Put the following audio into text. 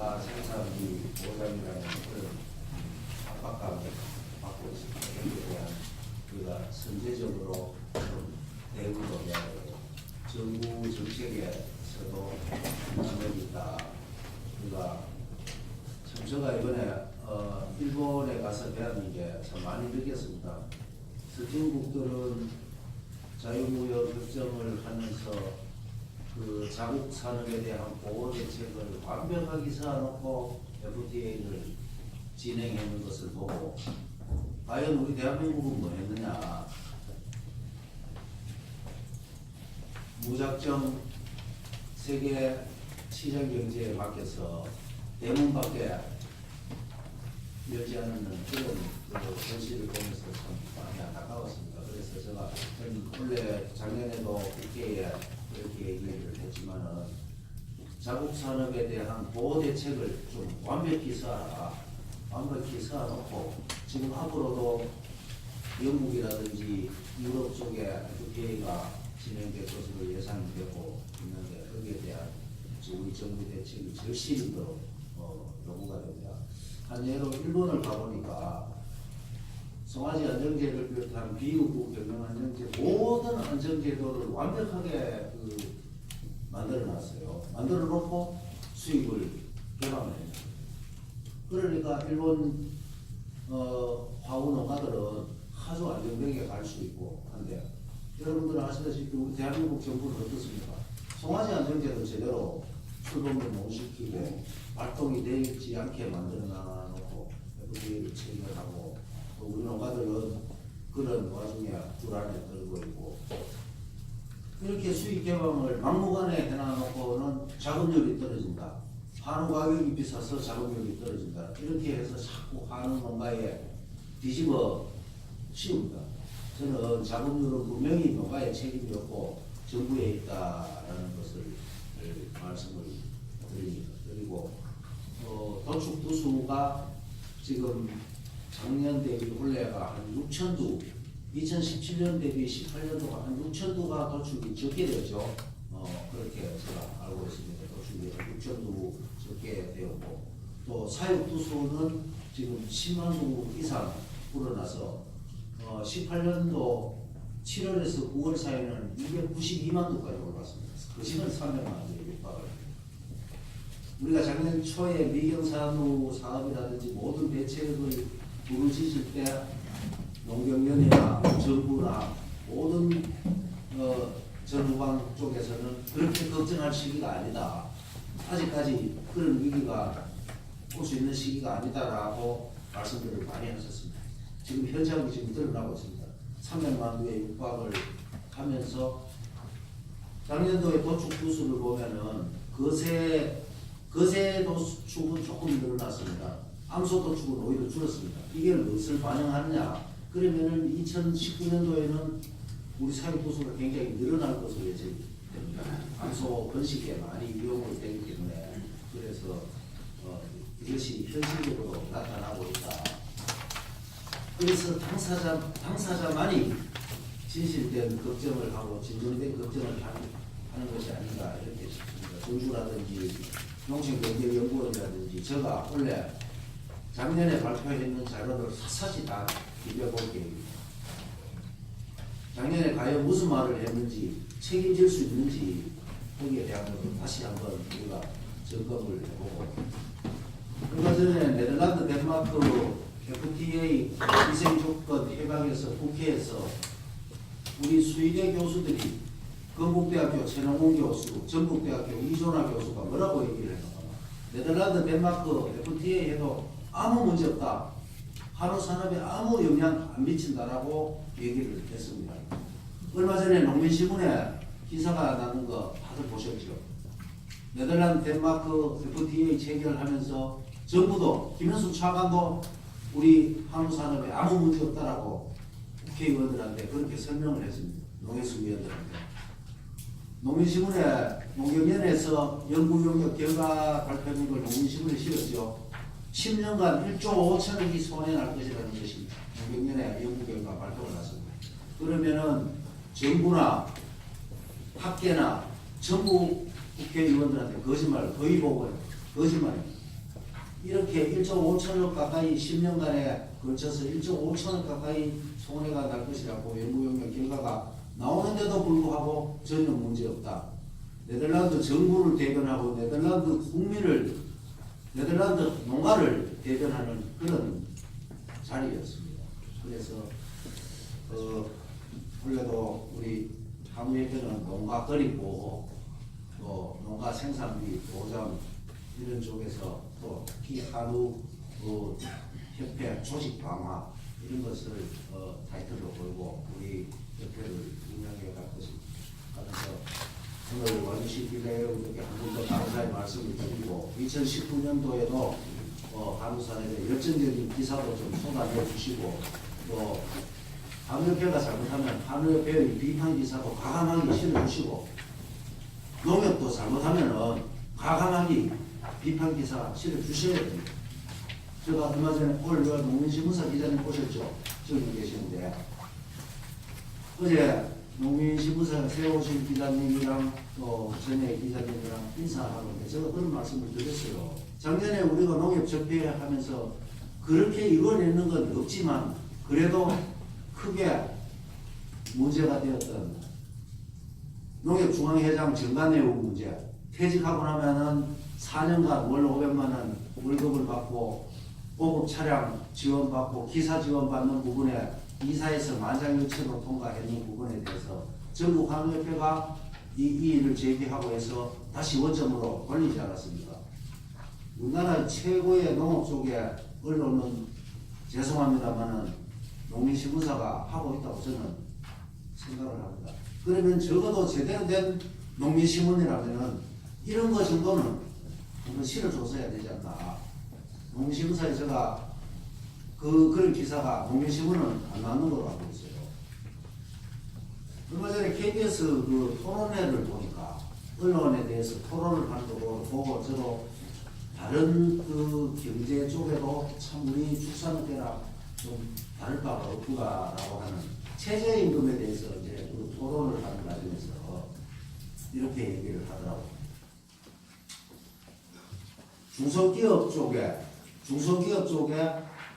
저가 생산비 보장이라는 그런 압박감을 받고 있습니다. 여기에 대한 우리가 선제적으로 좀 대응도 해야 되고 정부 정책에서도 있다. 우리가 참 제가 이번에 어, 일본에 가서 배웠는 게참 많이 느꼈습니다. 선진국들은 자유무역 협정을 하면서 그 자국 산업에 대한 보호 대책을 완벽하게 세워놓고 FTA를 진행하는 것을 보고 과연 우리 대한민국은 뭐 했느냐 무작정 세계 시장 경제에 맡겨서 대문 밖에 열지 않는 그런 그 현실을 보면서 참 많이 안타까웠습니다. 그래서 제가 원래 작년에도 국회에 이렇게 얘기를 했지만은 자국 산업에 대한 보호 대책을 좀 완벽히 써라. 완벽히 써놓고 지금 앞으로도 영국이라든지 유럽 쪽에 FTA가 진행될 것으로 예상이 되고 있는데 거기에 대한 우리 정부 대책이 절실히 더 어, 요구가 됩니다. 한 예로 일본을 가보니까 송아지 안정제를 비롯한 비유국 경영 안정제 모든 안정제도를 완벽하게 그 만들어 놨어요. 만들어 놓고 수입을 개방해요. 그러니까 일본 어, 화우 농가들은 아주 안정되게 갈수 있고 한데 여러분들은 아시다시피 대한민국 정부는 어떻습니까? 송아지 안정제도 제대로 출범을 못 시키고 발동이 되지 않게 만들어 놔놓고 FDA를 체결하고 또 우리 농가들은 그런 와중에 불안에 떨고 있고 이렇게 수익 개방을 막무가내 해놔놓고는 자금률이 떨어진다. 한우 가격이 비싸서 자금률이 떨어진다. 이렇게 해서 자꾸 한우 농가에 뒤집어 씌웁니다. 저는 자금률은 분명히 농가의 책임이었고 정부에 있다라는 것을 말씀을 드립니다. 그리고 어, 도축 두수가 지금 작년 대비 올해가 한 6천 두, 2017년 대비 18년도가 한 6천 두가 도축이 적게 되었죠. 어, 그렇게 제가 알고 있습니다. 도축이 6천 두 적게 되었고 또 사육 두수는 지금 10만 두 이상 불어나서 어, 18년도 7월에서 9월 사이에는 292만 두까지 올랐습니다. 그 시간 300만 원의 육박을 우리가 작년 초에 미경산후 사업이라든지 모든 대책을 부르짖을 때 농경연이나 정부나 모든 어, 전후방 쪽에서는 그렇게 걱정할 시기가 아니다. 아직까지 그런 위기가 올 수 있는 시기가 아니다라고 말씀들을 많이 하셨습니다. 지금 현장이 지금 드러나고 있습니다. 300만 두의 육박을 하면서 작년도에 도축 부수를 보면은 거세 거세 도축은 조금 늘어났습니다. 암소 도축은 오히려 줄었습니다. 이게 무엇을 반영하느냐? 그러면은 2019년도에는 우리 사육 부수가 굉장히 늘어날 것으로 예측됩니다. 암소 번식에 많이 이용이 되기 때문에 그래서 어, 이것이 현실적으로 나타나고 있다. 그래서 당사자 당사자만이 진실된 걱정을 하고 진정된 걱정을 하는, 것이 아닌가 이렇게 싶습니다. 정주라든지 농식경제연구원이라든지 제가 원래 작년에 발표했는 자료를 샅샅이 다 비벼볼 계획입니다. 작년에 과연 무슨 말을 했는지 책임질 수 있는지 거기에 대한 것도 다시 한번 우리가 점검을 해보고 얼마 전에 네덜란드 덴마크 FTA 위생 조건 해방에서 국회에서 우리 수의대 교수들이 건국대학교 최농훈 교수, 전국대학교 이존아 교수가 뭐라고 얘기를 했는가 네덜란드 덴마크 FTA 해도 아무 문제 없다. 한우 산업에 아무 영향 안 미친다라고 얘기를 했습니다. 얼마 전에 농민신문에 기사가 나는 거 다들 보셨죠? 네덜란드 덴마크 FTA 체결하면서 정부도 김현수 차관도 우리 한우 산업에 아무 문제 없다라고 국회의원들한테 그렇게 설명을 했습니다. 농해수 위원들한테. 농민신문에 농경연에서 연구 용역 결과 발표한 걸 농민신문에 실었죠. 10년간 1조 5천억이 손해날 것이라는 것이 농경연의 연구 결과 발표가 났습니다. 그러면은 정부나 학계나 정부 국회의원들한테 거짓말 거의 보고 거짓말입니다. 이렇게 1조 5천억 가까이 10년간에 걸쳐서 1조 5천억 가까이 손해가 날 것이라고 연구용역 결과가 나오는데도 불구하고 전혀 문제 없다. 네덜란드 정부를 대변하고 네덜란드 국민을 네덜란드 농가를 대변하는 그런 자리였습니다. 그래서 어, 원래도 우리 한국에는 농가 그리고 또 농가 생산비 보장 이런 쪽에서 또 특히 한우 어, 협회 조직 강화 이런 것을 어, 타이틀로 걸고 우리 협회를 운영해 갈 것을 하면서 오늘 와주시길래 여러분들께 한번더 감사의 말씀을 드리고 2019년도에도 어, 대해 열정적인 기사도 좀 쏟아내 주시고 또 한우협회가 잘못하면 한우협회의 비판 기사도 과감하게 실어주시고 농협도 잘못하면은 과감하게 비판 기사 실어주셔야 됩니다. 제가 얼마 전에 오늘 저 농민신문사 기자님 오셨죠? 저기 계시는데 어제 농민신문사 세우신 기자님이랑 또 전에 기자님이랑 인사하는데 제가 그런 말씀을 드렸어요. 작년에 우리가 농협 접회하면서 그렇게 이뤄내는 건 없지만 그래도 크게 문제가 되었던 농협 중앙회장 정관내우 문제 퇴직하고 나면은 4년간 월 500만 원 월급을 받고 보급 차량 지원받고 기사 지원받는 부분에 이사에서 만장일치로 통과했는 부분에 대해서 전국 한우협회가 이, 이 일을 제기하고 해서 다시 원점으로 돌리지 않았습니까? 우리나라 최고의 농업 쪽에 언론은 죄송합니다만은 농민신문사가 하고 있다고 저는 생각을 합니다. 그러면 적어도 제대로 된 농민신문이라면은 이런 거 정도는 한번 실어줬어야 되지 않나. 농민신문사에 제가 그, 그런 기사가 농민신문은 안 나오는 걸로 알고 있어요. 얼마 전에 KBS 그 토론회를 보니까 언론에 대해서 토론을 거 보고 저도 다른 그 경제 쪽에도 참 우리 축산업계랑 좀 다를 바가 없구나라고 하는 최저임금에 대해서 이제 그 토론을 하는 과정에서 이렇게 얘기를 하더라고요. 중소기업 쪽에 중소기업 쪽에